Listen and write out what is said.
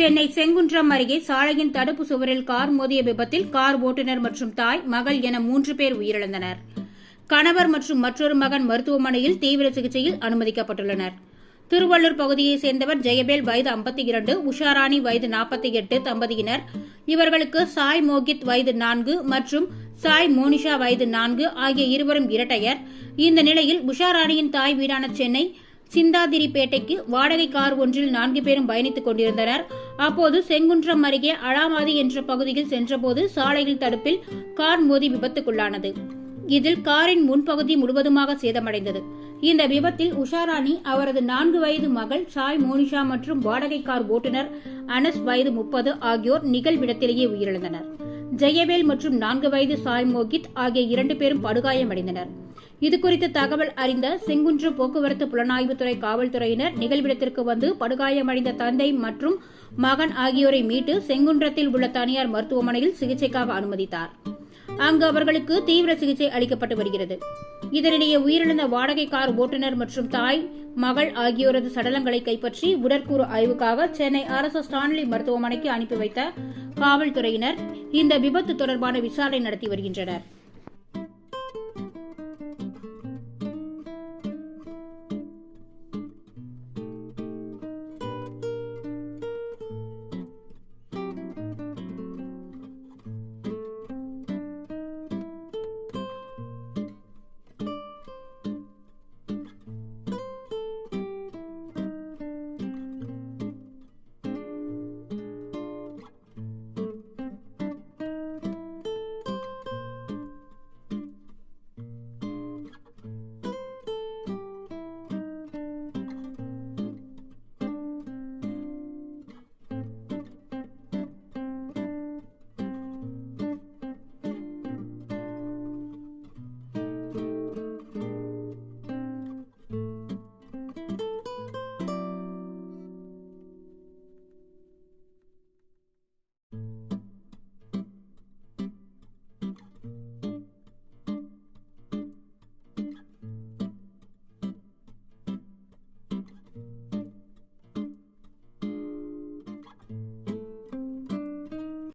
சென்னை செங்குன்றம் அருகே சாலையின் தடுப்பு சுவரில் கார் மோதிய விபத்தில் கார் ஓட்டுநர் மற்றும் தாய் மகள் என மூன்று பேர் உயிரிழந்தனர். கணவர் மற்றும் மற்றொரு மகன் மருத்துவமனையில் தீவிர சிகிச்சையில் அனுமதிக்கப்பட்டுள்ளனர். திருவள்ளூர் பகுதியைச் சேர்ந்தவர் ஜெயபேல் வயது ஐம்பத்தி இரண்டு உஷாராணி வயது நாற்பத்தி எட்டு தம்பதியினர். இவர்களுக்கு சாய் மோகித் வயது நான்கு மற்றும் சாய் மோனிஷா வயது நான்கு ஆகிய இருவரும் இரட்டையர். இந்த நிலையில் உஷாராணியின் தாய் வீடான சென்னை சிந்தாதிரிப்பேட்டைக்கு வாடகை கார் ஒன்றில் நான்கு பேரும் பயணித்துக் கொண்டிருந்தனர். அப்போது செங்குன்றம் அருகே அழாமாதி என்ற பகுதியில் சென்றபோது சாலையில் தடுப்பில் கார் மோதி விபத்துக்குள்ளானது. இதில் காரின் முன்பகுதி முழுவதுமாக சேதமடைந்தது. இந்த விபத்தில் உஷாராணி அவரது நான்கு வயது மகள் சாய் மோனிஷா மற்றும் வாடகை கார் ஓட்டுநர் அனஸ் வயது முப்பது ஆகியோர் நிகழ்விடத்திலேயே உயிரிழந்தனர். ஜெயவேல் மற்றும் நான்கு வயது சாய் மோகித் ஆகிய இரண்டு பேரும் படுகாயமடைந்தனர். இதுகுறித்து தகவல் அறிந்த செங்குன்றம் போக்குவரத்து புலனாய்வுத்துறை காவல்துறையினர் நிகழ்விடத்திற்கு வந்து படுகாயமடைந்த தந்தை மற்றும் மகன் ஆகியோரை மீட்டு செங்குன்றத்தில் உள்ள தனியார் மருத்துவமனையில் சிகிச்சைக்காக அனுமதித்தார். அங்கு அவர்களுக்கு தீவிர சிகிச்சை அளிக்கப்பட்டு வருகிறது. இதனிடையே உயிரிழந்த வாடகை கார் ஓட்டுநர் மற்றும் தாய் மகள் ஆகியோரது சடலங்களை கைப்பற்றி உடற்கூறு ஆய்வுக்காக சென்னை அரசு ஸ்டான்லி மருத்துவமனைக்கு அனுப்பி வைத்த காவல்துறையினர் இந்த விபத்து தொடர்பான விசாரணை நடத்தி வருகின்றனர்.